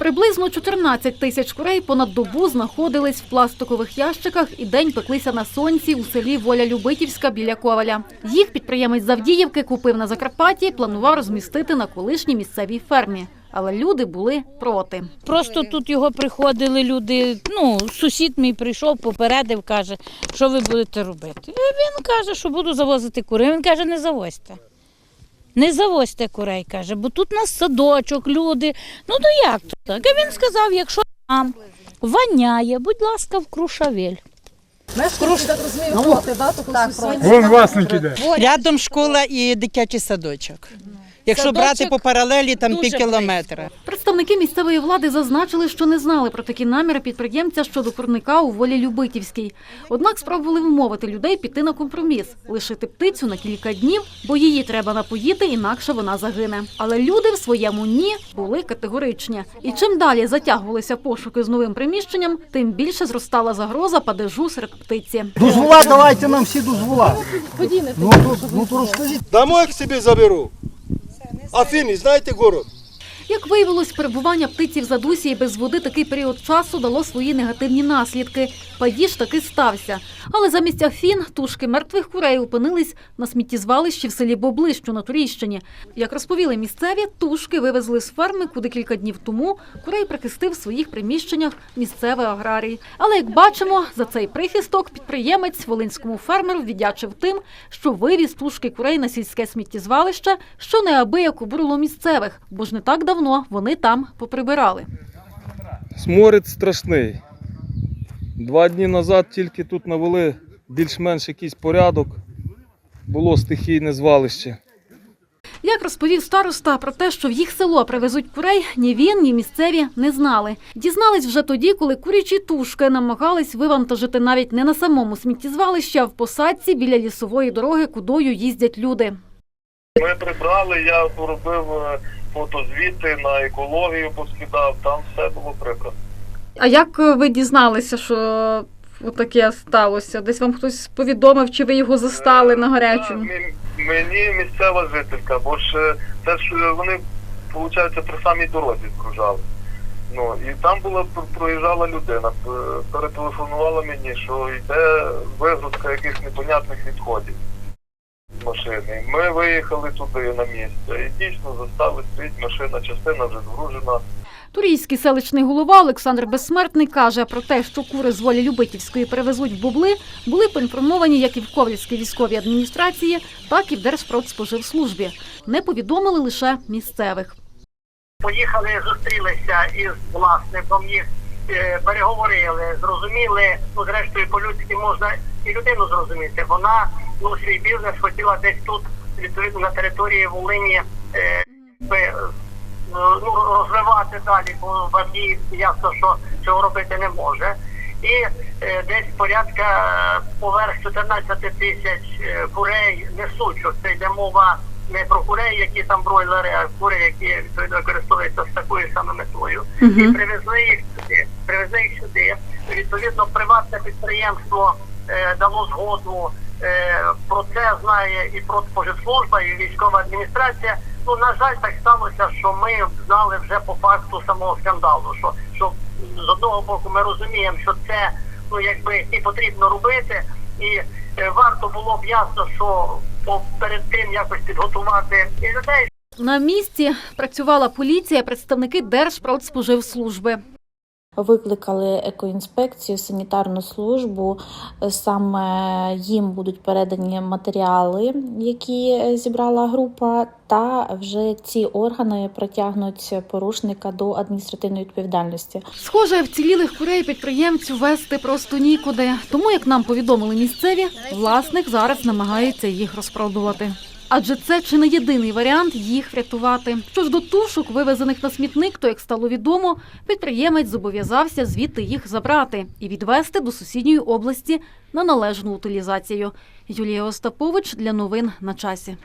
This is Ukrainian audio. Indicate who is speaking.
Speaker 1: Приблизно 14 тисяч курей понад добу знаходились в пластикових ящиках і день пеклися на сонці у селі Воля Любитівська біля Коваля. Їх підприємець Завдіївки купив на Закарпатті планував розмістити на колишній місцевій фермі. Але люди були проти.
Speaker 2: Просто тут його приходили люди. Ну, сусід мій прийшов, попередив, каже, що ви будете робити. І він каже, що буду завозити курей. Він каже, не завозьте. Не завозьте курей, каже, бо тут у нас садочок, люди. Ну то як то так? І він сказав, якщо там воняє, будь ласка, в крушавель.
Speaker 3: Вон власник іде.
Speaker 4: Рядом школа і дитячий садочок. Якщо
Speaker 2: Садочок
Speaker 4: брати по паралелі, там пів кілометра.
Speaker 1: Представники місцевої влади зазначили, що не знали про такі наміри підприємця щодо курника у волі Любитівській. Однак спробували вмовити людей піти на компроміс, лишити птицю на кілька днів, бо її треба напоїти, інакше вона загине. Але люди в своєму ні були категоричні. І чим далі затягувалися пошуки з новим приміщенням, тим більше зростала загроза падежу серед птиці.
Speaker 5: Дозвола давайте нам всі дозвола. Ну, то, ну то розкажіть.
Speaker 6: Домой к себе заберу. Афины, знаете город?
Speaker 1: Як виявилось, перебування птиці в задусі і без води такий період часу дало свої негативні наслідки. Падіж таки стався. Але замість афін тушки мертвих курей опинились на сміттєзвалищі в селі Бобли, що на Турійщині. Як розповіли місцеві, тушки вивезли з ферми, куди кілька днів тому курей прихистив в своїх приміщеннях місцевий аграрій. Але як бачимо, за цей прихисток підприємець волинському фермеру віддячив тим, що вивіз тушки курей на сільське сміттєзвалище, що неабияк обурило місцевих, бо ж не так давно вони там поприбирали.
Speaker 7: Сморід страшний. Два дні назад тільки тут навели більш-менш якийсь порядок. Було стихійне звалище.
Speaker 1: Як розповів староста про те, що в їх село привезуть курей, ні він, ні місцеві не знали. Дізнались вже тоді, коли курячі тушки намагались вивантажити навіть не на самому сміттєзвалищі, а в посадці біля лісової дороги, кудою їздять люди.
Speaker 8: Ми прибрали, я поробив е, фотозвіти на екологію, поскидав, там все було прибрано.
Speaker 1: А як ви дізналися, що таке сталося? Десь вам хтось повідомив, чи ви його застали на гарячому?
Speaker 8: Е, Мені місцева жителька, бо ж е, це ж е, вони, виходить, при самій дорозі згружали. Ну, і там була проїжджала людина, перетелефонувала мені, що йде вигрузка якихось непонятних відходів машини. Ми виїхали туди на місце і дійсно застали стоїть машина, частина вже згружена.
Speaker 1: Турійський селищний голова Олександр Безсмертний каже про те, що кури з волі Любитівської перевезуть в Бобли, були поінформовані як і в Ковлівській військовій адміністрації, так і в Держпродспоживслужбі. Не повідомили лише місцевих.
Speaker 9: поїхали, зустрілися із власником, їх е, переговорили, зрозуміли. Ну, зрештою, по-людськи можна і людину зрозуміти. Вона ну свій бізнес хотіла десь тут, відповідно на території Волині. Е, е, ну, розвивати далі, бо в Авдіївці ясно, що цього робити не може. І е, десь порядка е, поверх 14 тисяч е, курей несуть, це йде мова не про курей, які там бройлери, а кури, які відповідно використовуються з такою саме метою. І привезли їх сюди. Привезли їх сюди. Відповідно, приватне підприємство е, дало згоду. Е, про це знає і Продспоживслужба, і військова адміністрація. Ну на жаль, так сталося, що ми знали вже по факту самого скандалу. Що що з одного боку ми розуміємо, що це ну якби і потрібно робити, і е, варто було б ясно, що по- перед тим якось підготувати і людей,
Speaker 1: На місці працювала поліція, представники Держпродспоживслужби.
Speaker 10: Викликали екоінспекцію, санітарну службу. Саме їм будуть передані матеріали, які зібрала група, та вже ці органи притягнуть порушника до адміністративної відповідальності.
Speaker 1: Схоже, вцілілих курей підприємцю вести просто нікуди. Тому, як нам повідомили місцеві, власник зараз намагається їх розпродувати. Адже це чи не єдиний варіант їх врятувати. Що ж до тушок, вивезених на смітник, то як стало відомо, підприємець зобов'язався звідти їх забрати і відвести до сусідньої області на належну утилізацію. Юлія Остапович для новин на часі.